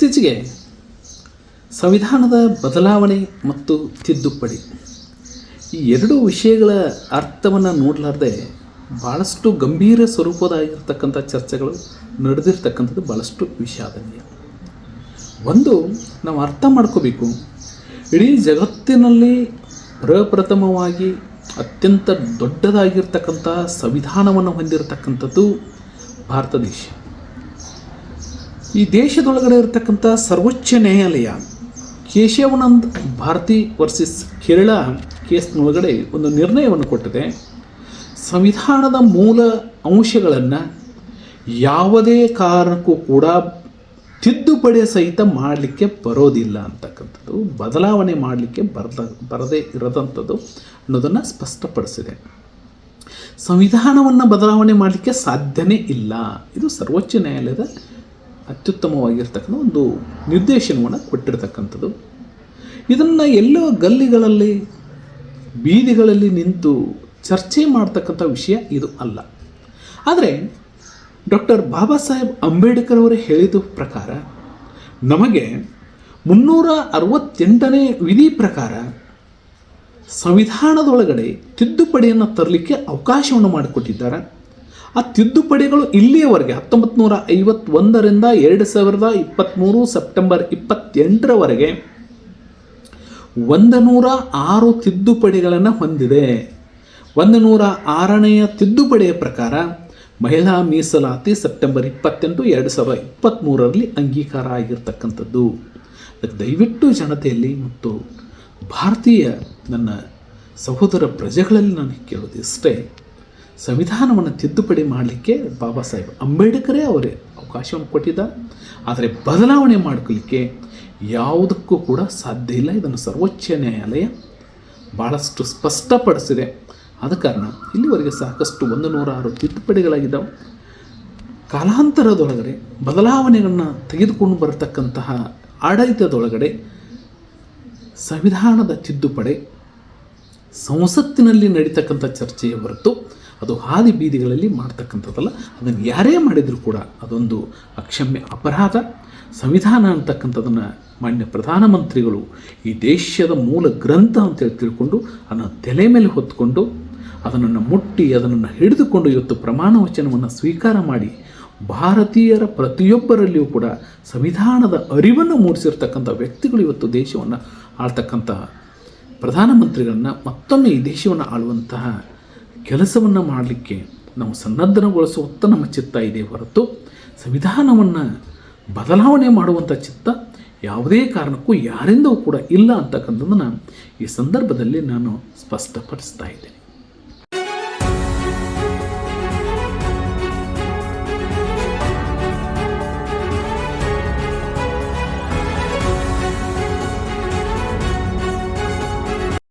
ಇತ್ತೀಚೆಗೆ ಸಂವಿಧಾನದ ಬದಲಾವಣೆ ಮತ್ತು ತಿದ್ದುಪಡಿ. ಈ ಎರಡು ವಿಷಯಗಳ ಅರ್ಥವನ್ನು ನೋಡಲಾರ್ದೆ ಭಾಳಷ್ಟು ಗಂಭೀರ ಸ್ವರೂಪದಾಗಿರ್ತಕ್ಕಂಥ ಚರ್ಚೆಗಳು ನಡೆದಿರ್ತಕ್ಕಂಥದ್ದು ಭಾಳಷ್ಟು ವಿಷಾದನೀಯ. ಒಂದು, ನಾವು ಅರ್ಥ ಮಾಡ್ಕೋಬೇಕು. ಇಡೀ ಜಗತ್ತಿನಲ್ಲಿ ಪ್ರಪ್ರಥಮವಾಗಿ ಅತ್ಯಂತ ದೊಡ್ಡದಾಗಿರ್ತಕ್ಕಂಥ ಸಂವಿಧಾನವನ್ನು ಹೊಂದಿರತಕ್ಕಂಥದ್ದು ಭಾರತ ದೇಶ. ಈ ದೇಶದೊಳಗಡೆ ಇರತಕ್ಕಂಥ ಸರ್ವೋಚ್ಚ ನ್ಯಾಯಾಲಯ ಕೇಶವನಂದ್ ಭಾರತಿ ವರ್ಸಸ್ ಕೇರಳ ಕೇಸ್ನೊಳಗಡೆ ಒಂದು ನಿರ್ಣಯವನ್ನು ಕೊಟ್ಟಿದೆ. ಸಂವಿಧಾನದ ಮೂಲ ಅಂಶಗಳನ್ನು ಯಾವುದೇ ಕಾರಣಕ್ಕೂ ಕೂಡ ತಿದ್ದುಪಡಿ ಸಹಿತ ಮಾಡಲಿಕ್ಕೆ ಬರೋದಿಲ್ಲ ಅಂತಕ್ಕಂಥದ್ದು, ಬದಲಾವಣೆ ಮಾಡಲಿಕ್ಕೆ ಬರದ, ಬರದೇ ಇರದಂಥದ್ದು ಅನ್ನೋದನ್ನು ಸ್ಪಷ್ಟಪಡಿಸಿದೆ. ಸಂವಿಧಾನವನ್ನು ಬದಲಾವಣೆ ಮಾಡಲಿಕ್ಕೆ ಸಾಧ್ಯನೇ ಇಲ್ಲ. ಇದು ಸರ್ವೋಚ್ಚ ನ್ಯಾಯಾಲಯದ ಅತ್ಯುತ್ತಮವಾಗಿರ್ತಕ್ಕಂಥ ಒಂದು ನಿರ್ದೇಶನವನ್ನು ಕೊಟ್ಟಿರ್ತಕ್ಕಂಥದ್ದು. ಇದನ್ನು ಎಲ್ಲೋ ಗಲ್ಲಿಗಳಲ್ಲಿ, ಬೀದಿಗಳಲ್ಲಿ ನಿಂತು ಚರ್ಚೆ ಮಾಡ್ತಕ್ಕಂಥ ವಿಷಯ ಇದು ಅಲ್ಲ. ಆದರೆ, ಡಾಕ್ಟರ್ ಬಾಬಾ ಸಾಹೇಬ್ ಅಂಬೇಡ್ಕರ್ ಅವರೇ ಹೇಳಿದ ಪ್ರಕಾರ, ನಮಗೆ ಮುನ್ನೂರ ಅರವತ್ತೆಂಟನೇ ವಿಧಿ ಪ್ರಕಾರ ಸಂವಿಧಾನದೊಳಗಡೆ ತಿದ್ದುಪಡಿಯನ್ನು ತರಲಿಕ್ಕೆ ಅವಕಾಶವನ್ನು ಮಾಡಿಕೊಟ್ಟಿದ್ದಾರೆ. ಆ ತಿದ್ದುಪಡಿಗಳು ಇಲ್ಲಿಯವರೆಗೆ ಹತ್ತೊಂಬತ್ತು ನೂರ ಐವತ್ತೊಂದರಿಂದ ಎರಡು ಸಾವಿರದ ಇಪ್ಪತ್ತ್ಮೂರು ಸೆಪ್ಟೆಂಬರ್ ಇಪ್ಪತ್ತೆಂಟರವರೆಗೆ ಒಂದು ನೂರ ಆರು ತಿದ್ದುಪಡಿಗಳನ್ನು ಹೊಂದಿದೆ. ಒಂದು ನೂರ ಆರನೆಯ ತಿದ್ದುಪಡಿಯ ಪ್ರಕಾರ ಮಹಿಳಾ ಮೀಸಲಾತಿ ಸೆಪ್ಟೆಂಬರ್ ಇಪ್ಪತ್ತೆಂಟು ಎರಡು ಸಾವಿರದ ಇಪ್ಪತ್ತ್ಮೂರರಲ್ಲಿ ಅಂಗೀಕಾರ ಆಗಿರ್ತಕ್ಕಂಥದ್ದು. ದಯವಿಟ್ಟು ಜನತೆಯಲ್ಲಿ ಮತ್ತು ಭಾರತೀಯ ನನ್ನ ಸಹೋದರ ಪ್ರಜೆಗಳಲ್ಲಿ ನಾನು ಕೇಳೋದು ಇಷ್ಟೇ ಸಂವಿಧಾನವನ್ನು ತಿದ್ದುಪಡಿ ಮಾಡಲಿಕ್ಕೆ ಬಾಬಾ ಸಾಹೇಬ್ ಅಂಬೇಡ್ಕರೇ ಅವರೇ ಅವಕಾಶವನ್ನು ಕೊಟ್ಟಿದ್ದ ಆದರೆ ಬದಲಾವಣೆ ಮಾಡ್ಕೊಳ್ಳಿಕ್ಕೆ ಯಾವುದಕ್ಕೂ ಕೂಡ ಸಾಧ್ಯ ಇಲ್ಲ. ಇದನ್ನು ಸರ್ವೋಚ್ಚ ನ್ಯಾಯಾಲಯ ಭಾಳಷ್ಟು ಸ್ಪಷ್ಟಪಡಿಸಿದೆ. ಆದ ಕಾರಣ ಇಲ್ಲಿವರೆಗೆ ಸಾಕಷ್ಟು ಒಂದು ನೂರಾರು ತಿದ್ದುಪಡಿಗಳಾಗಿದ್ದವು. ಕಾಲಾಂತರದೊಳಗಡೆ ಬದಲಾವಣೆಗಳನ್ನು ತೆಗೆದುಕೊಂಡು ಬರತಕ್ಕಂತಹ ಆಡಳಿತದೊಳಗಡೆ ಸಂವಿಧಾನದ ತಿದ್ದುಪಡಿ ಸಂಸತ್ತಿನಲ್ಲಿ ನಡೀತಕ್ಕಂಥ ಚರ್ಚೆಯ ಹೊರತು ಅದು ಹಾದಿ ಬೀದಿಗಳಲ್ಲಿ ಮಾಡ್ತಕ್ಕಂಥದ್ದಲ್ಲ. ಅದನ್ನು ಯಾರೇ ಮಾಡಿದರೂ ಕೂಡ ಅದೊಂದು ಅಕ್ಷಮ್ಯ ಅಪರಾಧ. ಸಂವಿಧಾನ ಅಂತಕ್ಕಂಥದ್ದನ್ನು ಮಾನ್ಯ ಪ್ರಧಾನಮಂತ್ರಿಗಳು ಈ ದೇಶದ ಮೂಲ ಗ್ರಂಥ ಅಂತೇಳಿ ತಿಳ್ಕೊಂಡು ಅದನ್ನು ತಲೆ ಮೇಲೆ ಹೊತ್ಕೊಂಡು ಅದನ್ನು ಮುಟ್ಟಿ ಅದನ್ನು ಹಿಡಿದುಕೊಂಡು ಇವತ್ತು ಪ್ರಮಾಣ ವಚನವನ್ನು ಸ್ವೀಕಾರ ಮಾಡಿ ಭಾರತೀಯರ ಪ್ರತಿಯೊಬ್ಬರಲ್ಲಿಯೂ ಕೂಡ ಸಂವಿಧಾನದ ಅರಿವನ್ನು ಮೂಡಿಸಿರ್ತಕ್ಕಂಥ ವ್ಯಕ್ತಿಗಳು ಇವತ್ತು ದೇಶವನ್ನು ಆಳ್ತಕ್ಕಂತಹ ಪ್ರಧಾನಮಂತ್ರಿಗಳನ್ನು ಮತ್ತೊಮ್ಮೆ ಈ ದೇಶವನ್ನು ಆಳುವಂತಹ ಕೆಲಸವನ್ನು ಮಾಡಲಿಕ್ಕೆ ನಾವು ಸನ್ನದ್ಧಗೊಳಿಸುವತ್ತ ನಮ್ಮ ಚಿತ್ತ ಇದೆ ಹೊರತು ಸಂವಿಧಾನವನ್ನು ಬದಲಾವಣೆ ಮಾಡುವಂಥ ಚಿತ್ತ ಯಾವುದೇ ಕಾರಣಕ್ಕೂ ಯಾರಿಂದೂ ಕೂಡ ಇಲ್ಲ ಅಂತಕ್ಕಂಥದ್ದನ್ನು ಈ ಸಂದರ್ಭದಲ್ಲಿ ನಾನು ಸ್ಪಷ್ಟಪಡಿಸ್ತಾ ಇದ್ದೇನೆ.